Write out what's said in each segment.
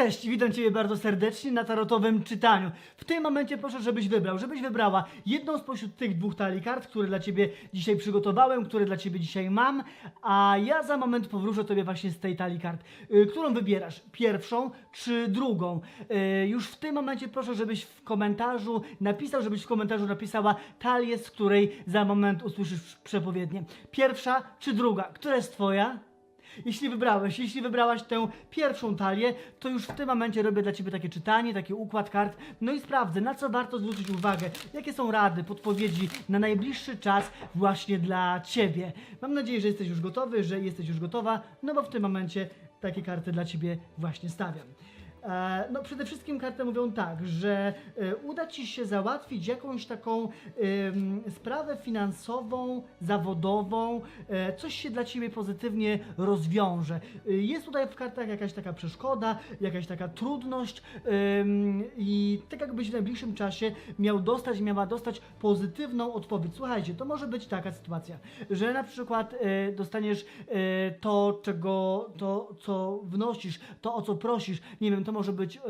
Cześć, witam Ciebie bardzo serdecznie na tarotowym czytaniu. W tym momencie proszę, żebyś wybrał, żebyś wybrała jedną spośród tych dwóch talii kart, które dla Ciebie dzisiaj przygotowałem, które dla Ciebie dzisiaj mam, a ja za moment powróżę Tobie właśnie z tej talii kart. Y, Którą wybierasz? Pierwszą czy drugą? Y, Już w tym momencie proszę, żebyś w komentarzu napisał, żebyś w komentarzu napisała talię, z której za moment usłyszysz przepowiednię. Pierwsza czy druga? Która jest Twoja? Jeśli wybrałeś, jeśli wybrałaś tę pierwszą talię, to już w tym momencie robię dla Ciebie takie czytanie, taki układ kart, no i sprawdzę, na co warto zwrócić uwagę, jakie są rady, podpowiedzi na najbliższy czas właśnie dla Ciebie. Mam nadzieję, że jesteś już gotowy, że jesteś już gotowa, no bo w tym momencie takie karty dla Ciebie właśnie stawiam. E, No przede wszystkim karty mówią tak, że e, uda Ci się załatwić jakąś taką sprawę finansową, zawodową, e, coś się dla Ciebie pozytywnie rozwiąże. Jest tutaj w kartach jakaś taka przeszkoda, jakaś taka trudność i tak jakbyś w najbliższym czasie miał dostać, miała dostać pozytywną odpowiedź. Słuchajcie, to może być taka sytuacja, że na przykład dostaniesz to, czego, to, co wnosisz, to, o co prosisz, nie wiem, to może być e,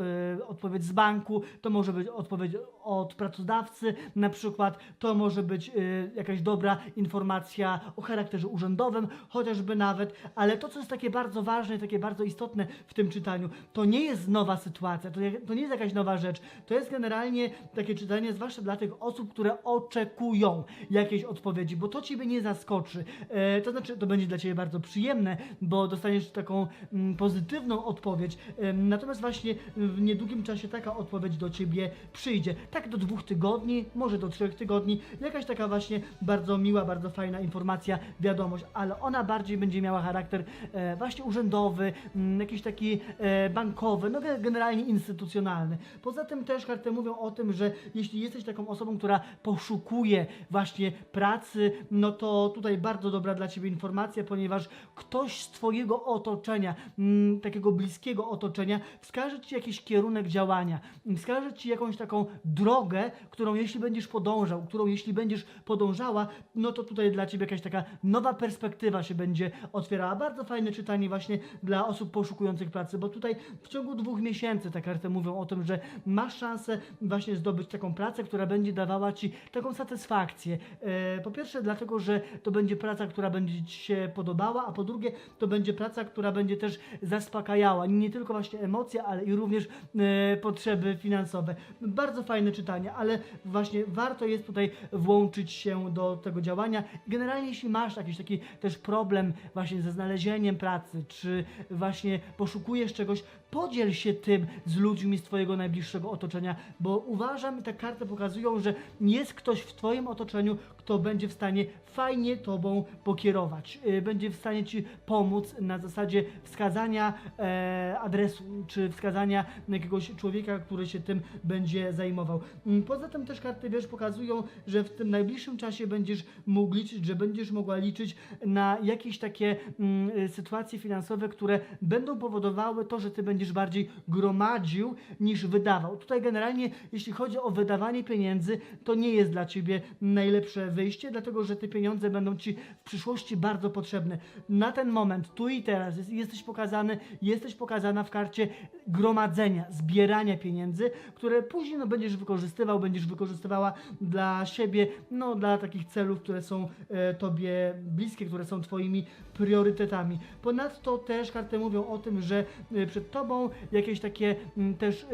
odpowiedź z banku, to może być odpowiedź od pracodawcy, na przykład to może być e, jakaś dobra informacja o charakterze urzędowym, chociażby nawet, ale to, co jest takie bardzo ważne, takie bardzo istotne w tym czytaniu, to nie jest nowa sytuacja, to, to nie jest jakaś nowa rzecz, to jest generalnie takie czytanie, zwłaszcza dla tych osób, które oczekują jakiejś odpowiedzi, bo to Ciebie nie zaskoczy. E, to znaczy, to będzie dla Ciebie bardzo przyjemne, bo dostaniesz taką mm, pozytywną odpowiedź. Em, natomiast właśnie w niedługim czasie taka odpowiedź do Ciebie przyjdzie. Tak do dwóch tygodni, może do trzech tygodni. Jakaś taka właśnie bardzo miła, bardzo fajna informacja, wiadomość, ale ona bardziej będzie miała charakter e, właśnie urzędowy, mm, jakiś taki e, bankowy, no ge- generalnie instytucjonalny. Poza tym też karty mówią o tym, że jeśli jesteś taką osobą, która poszukuje właśnie pracy, no to tutaj bardzo dobra dla Ciebie informacja, ponieważ ktoś z Twojego otoczenia, mm, takiego bliskiego otoczenia, wskaże Ci jakiś kierunek działania, wskaże Ci jakąś taką drogę, którą jeśli będziesz podążał, którą jeśli będziesz podążała, no to tutaj dla Ciebie jakaś taka nowa perspektywa się będzie otwierała. Bardzo fajne czytanie właśnie dla osób poszukujących pracy, bo tutaj w ciągu dwóch miesięcy te karty mówią o tym, że masz szansę właśnie zdobyć taką pracę, która będzie dawała Ci taką satysfakcję. E, Po pierwsze dlatego, że to będzie praca, która będzie Ci się podobała, a po drugie to będzie praca, która będzie też zaspokajała nie tylko właśnie emocje, ale i również e, potrzeby finansowe. Bardzo fajne czytanie, ale właśnie warto jest tutaj włączyć się do tego działania. Generalnie jeśli masz jakiś taki też problem właśnie ze znalezieniem pracy, czy właśnie poszukujesz czegoś, podziel się tym z ludźmi z Twojego najbliższego otoczenia, bo uważam te karty pokazują, że jest ktoś w Twoim otoczeniu, kto będzie w stanie fajnie Tobą pokierować, y, będzie w stanie Ci pomóc na zasadzie wskazania e, adresu, czy wskazania jakiegoś człowieka, który się tym będzie zajmował. Mm, Poza tym też karty, wiesz, pokazują, że w tym najbliższym czasie będziesz mógł liczyć, że będziesz mogła liczyć na jakieś takie mm, y, sytuacje finansowe, które będą powodowały to, że Ty będziesz bardziej gromadził niż wydawał. Tutaj generalnie, jeśli chodzi o wydawanie pieniędzy, to nie jest dla Ciebie najlepsze wyjście, dlatego że te pieniądze będą Ci w przyszłości bardzo potrzebne. Na ten moment, tu i teraz, jest, jesteś pokazany, jesteś pokazana w karcie gromadzenia, zbierania pieniędzy, które później no, będziesz wykorzystywał, będziesz wykorzystywała dla siebie, no dla takich celów, które są e, Tobie bliskie, które są Twoimi priorytetami. Ponadto też karty mówią o tym, że e, przed Tobą jakieś takie m, też e,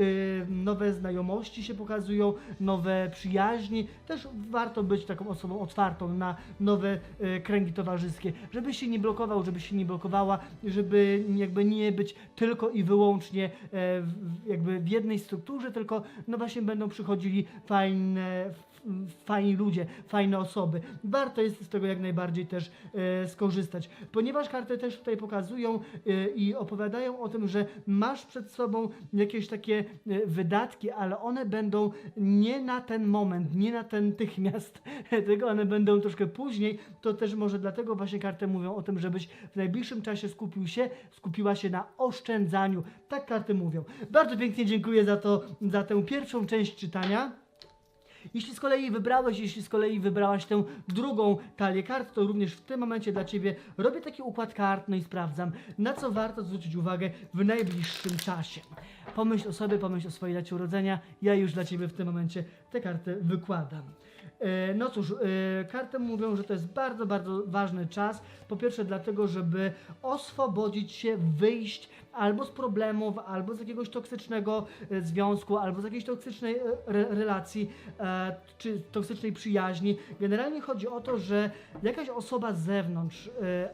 nowe znajomości się pokazują, nowe przyjaźni. Też warto być taką osobą otwartą na nowe e, kręgi towarzyskie, żebyś się nie blokował, żebyś się nie blokowała, żeby jakby nie być tylko i wyłącznie e, jakby w jednej strukturze, tylko no właśnie będą przychodzili fajne, fajni ludzie, fajne osoby. Warto jest z tego jak najbardziej też e, skorzystać, ponieważ karty też tutaj pokazują e, i opowiadają o tym, że masz przed sobą jakieś takie e, wydatki, ale one będą nie na ten moment, nie natychmiast, one będą troszkę później. To też może dlatego właśnie karty mówią o tym, żebyś w najbliższym czasie skupił się, skupiła się na oszczędzaniu. Tak karty mówią. Bardzo pięknie dziękuję za to, za tę pierwszą część czytania. Jeśli z kolei wybrałeś, jeśli z kolei wybrałaś tę drugą talię kart, to również w tym momencie dla Ciebie robię taki układ kart, no i sprawdzam, na co warto zwrócić uwagę w najbliższym czasie. Pomyśl o sobie, pomyśl o swojej dacie urodzenia, ja już dla Ciebie w tym momencie te karty wykładam. E, No cóż, e, karty mówią, że to jest bardzo, bardzo ważny czas. Po pierwsze, dlatego, żeby oswobodzić się, wyjść albo z problemów, albo z jakiegoś toksycznego e, związku, albo z jakiejś toksycznej e, re, relacji, e, czy toksycznej przyjaźni. Generalnie chodzi o to, że jakaś osoba z zewnątrz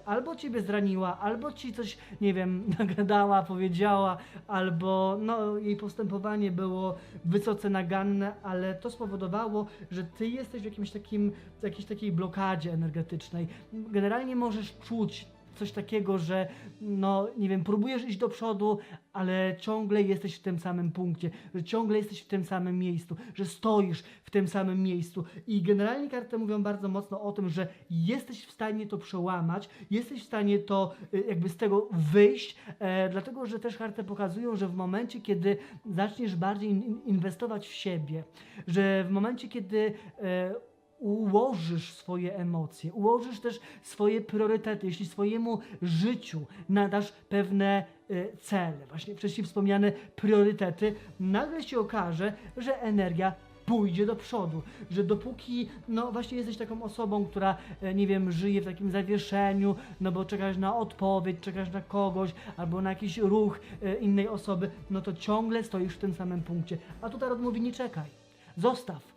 albo ciebie zraniła, albo ci coś, nie wiem, nagadała, powiedziała, albo no, jej postępowanie było wysoce naganne, ale to spowodowało, że ty jesteś w jakimś takim, jakiejś takiej blokadzie energetycznej. Generalnie możesz czuć coś takiego, że no nie wiem, próbujesz iść do przodu, ale ciągle jesteś w tym samym punkcie, że ciągle jesteś w tym samym miejscu, że stoisz w tym samym miejscu. I generalnie karty mówią bardzo mocno o tym, że jesteś w stanie to przełamać, jesteś w stanie to y, jakby z tego wyjść, e, dlatego że też karty pokazują, że w momencie, kiedy zaczniesz bardziej in- inwestować w siebie, że w momencie, kiedy e, ułożysz swoje emocje, ułożysz też swoje priorytety, jeśli swojemu życiu nadasz pewne e, cele, właśnie wcześniej wspomniane priorytety, nagle się okaże, że energia pójdzie do przodu, że dopóki, no właśnie jesteś taką osobą, która, e, nie wiem, żyje w takim zawieszeniu, no bo czekasz na odpowiedź, czekasz na kogoś, albo na jakiś ruch e, innej osoby, no to ciągle stoisz w tym samym punkcie. A tu Tarot mówi, nie czekaj, zostaw,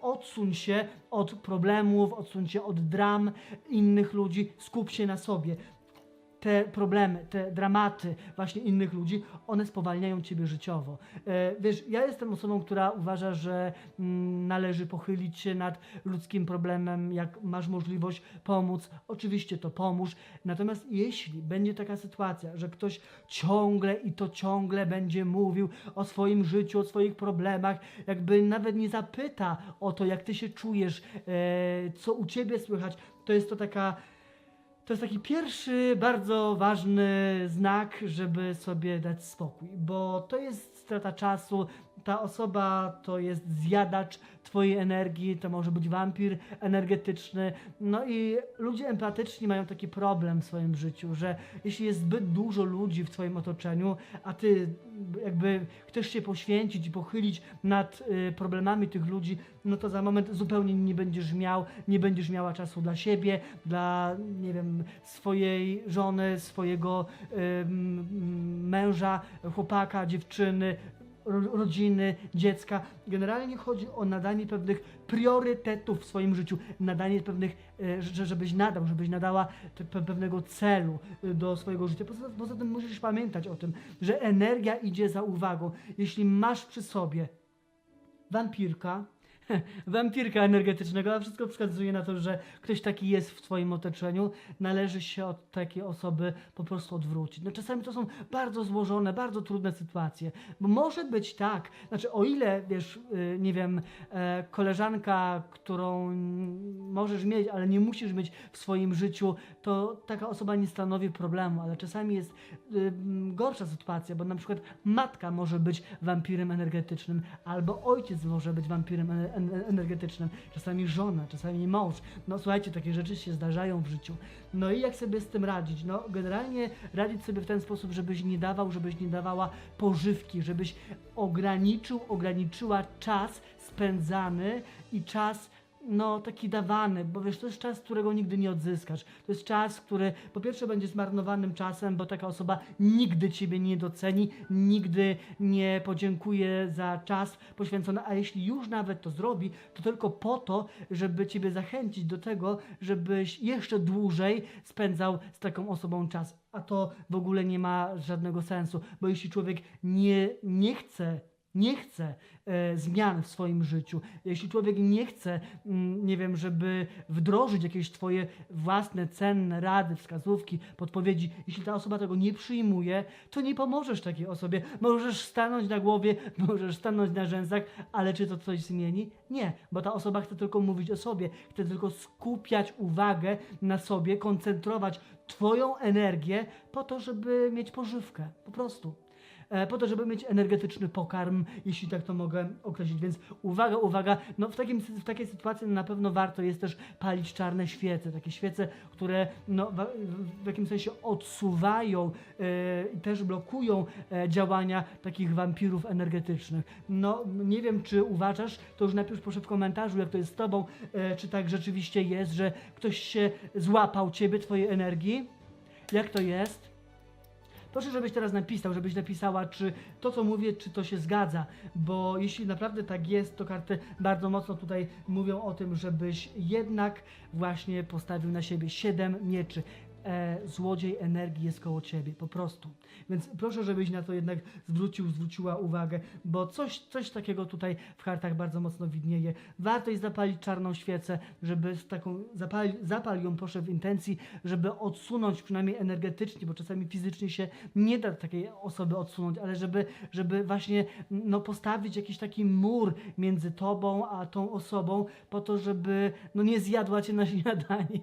odsuń się od problemów, odsuń się od dram innych ludzi, skup się na sobie. Te problemy, te dramaty właśnie innych ludzi, one spowalniają ciebie życiowo. E, wiesz, ja jestem osobą, która uważa, że mm, należy pochylić się nad ludzkim problemem, jak masz możliwość pomóc, oczywiście to pomóż. Natomiast jeśli będzie taka sytuacja, że ktoś ciągle i to ciągle będzie mówił o swoim życiu, o swoich problemach, jakby nawet nie zapyta o to, jak ty się czujesz, e, co u ciebie słychać, to jest to taka to jest taki pierwszy bardzo ważny znak, żeby sobie dać spokój, bo to jest strata czasu. Ta osoba to jest zjadacz Twojej energii, to może być wampir energetyczny. No i ludzie empatyczni mają taki problem w swoim życiu, że jeśli jest zbyt dużo ludzi w Twoim otoczeniu, a Ty jakby chcesz się poświęcić i pochylić nad y, problemami tych ludzi, no to za moment zupełnie nie będziesz miał, nie będziesz miała czasu dla siebie, dla, nie wiem, swojej żony, swojego męża, chłopaka, dziewczyny, rodziny, dziecka. Generalnie chodzi o nadanie pewnych priorytetów w swoim życiu, nadanie pewnych, e, że żebyś nadał, żebyś nadała pewnego celu e, do swojego życia. Poza, poza tym musisz pamiętać o tym, że energia idzie za uwagą. Jeśli masz przy sobie wampirka, wampirka energetycznego, a wszystko wskazuje na to, że ktoś taki jest w Twoim otoczeniu, należy się od takiej osoby po prostu odwrócić. No czasami to są bardzo złożone, bardzo trudne sytuacje, bo może być tak, znaczy o ile, wiesz, y, nie wiem, e, koleżanka, którą możesz mieć, ale nie musisz mieć w swoim życiu, to taka osoba nie stanowi problemu, ale czasami jest y, mm, gorsza sytuacja, bo na przykład matka może być wampirem energetycznym, albo ojciec może być wampirem ener- en- energetycznym, czasami żona, czasami mąż. No słuchajcie, takie rzeczy się zdarzają w życiu. No i jak sobie z tym radzić? No generalnie radzić sobie w ten sposób, żebyś nie dawał, żebyś nie dawała pożywki, żebyś ograniczył, ograniczyła czas spędzany i czas no, taki dawany, bo wiesz, to jest czas, którego nigdy nie odzyskasz. To jest czas, który po pierwsze będzie zmarnowanym czasem, bo taka osoba nigdy ciebie nie doceni, nigdy nie podziękuje za czas poświęcony, a jeśli już nawet to zrobi, to tylko po to, żeby ciebie zachęcić do tego, żebyś jeszcze dłużej spędzał z taką osobą czas. A to w ogóle nie ma żadnego sensu, bo jeśli człowiek nie, nie chce nie chce e, zmian w swoim życiu, jeśli człowiek nie chce, mm, nie wiem, żeby wdrożyć jakieś twoje własne, cenne rady, wskazówki, podpowiedzi, jeśli ta osoba tego nie przyjmuje, to nie pomożesz takiej osobie. Możesz stanąć na głowie, możesz stanąć na rzęsach, ale czy to coś zmieni? Nie, bo ta osoba chce tylko mówić o sobie, chce tylko skupiać uwagę na sobie, koncentrować twoją energię po to, żeby mieć pożywkę, po prostu. E, po to, żeby mieć energetyczny pokarm, jeśli tak to mogę określić. Więc uwaga, uwaga, no w, takim, w takiej sytuacji na pewno warto jest też palić czarne świece, takie świece, które no, w, w jakimś sensie odsuwają e, i też blokują e, działania takich wampirów energetycznych. No nie wiem, czy uważasz, to już napisz proszę w komentarzu, jak to jest z tobą, czy tak rzeczywiście jest, że ktoś się złapał ciebie, twojej energii, jak to jest? Proszę, żebyś teraz napisał, żebyś napisała, czy to, co mówię, czy to się zgadza, bo jeśli naprawdę tak jest, to karty bardzo mocno tutaj mówią o tym, żebyś jednak właśnie postawił na siebie siedem mieczy. E, złodziej energii jest koło ciebie, po prostu. Więc proszę, żebyś na to jednak zwrócił, zwróciła uwagę, bo coś, coś takiego tutaj w kartach bardzo mocno widnieje. Warto jest zapalić czarną świecę, żeby z taką, zapal, zapal ją proszę w intencji, żeby odsunąć przynajmniej energetycznie, bo czasami fizycznie się nie da takiej osoby odsunąć, ale żeby, żeby właśnie no, postawić jakiś taki mur między tobą a tą osobą, po to, żeby no, nie zjadła cię na śniadanie.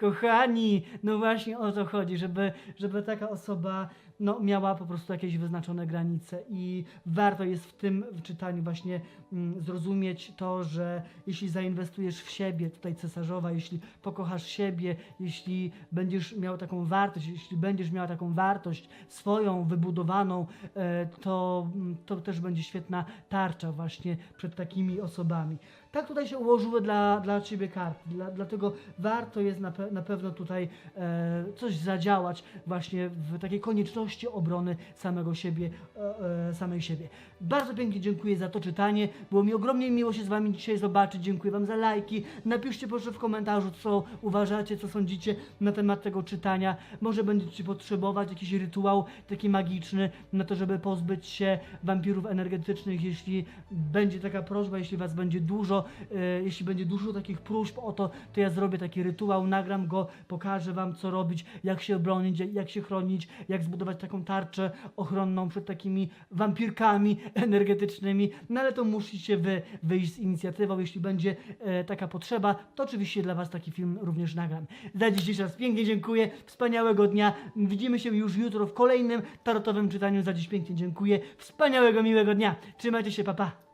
Kochani, no właśnie o to chodzi, żeby, żeby taka osoba no, miała po prostu jakieś wyznaczone granice i warto jest w tym czytaniu właśnie mm, zrozumieć to, że jeśli zainwestujesz w siebie, tutaj cesarzowa, jeśli pokochasz siebie, jeśli będziesz miał taką wartość, jeśli będziesz miała taką wartość swoją, wybudowaną, e, to, mm, to też będzie świetna tarcza właśnie przed takimi osobami. Tak tutaj się ułożyły dla, dla Ciebie karty, dla, dlatego warto jest na, pe, na pewno tutaj e, coś zadziałać właśnie w takiej konieczności obrony samego siebie, e, e, samej siebie. Bardzo pięknie dziękuję za to czytanie, było mi ogromnie miło się z Wami dzisiaj zobaczyć, dziękuję Wam za lajki, napiszcie proszę w komentarzu, co uważacie, co sądzicie na temat tego czytania, może będziecie potrzebować jakiś rytuał taki magiczny, na to, żeby pozbyć się wampirów energetycznych, jeśli będzie taka prośba, jeśli Was będzie dużo, e, jeśli będzie dużo takich próśb o to, to ja zrobię taki rytuał, nagram go, pokażę Wam, co robić, jak się obronić, jak- jak się chronić, jak zbudować taką tarczę ochronną przed takimi wampirkami energetycznymi, no ale to musicie Wy wyjść z inicjatywą, jeśli będzie e, taka potrzeba, to oczywiście dla Was taki film również nagram. Za jeszcze raz pięknie dziękuję, wspaniałego dnia, widzimy się już jutro w kolejnym tarotowym czytaniu, za dziś pięknie dziękuję, wspaniałego, miłego dnia, trzymajcie się, papa. Pa.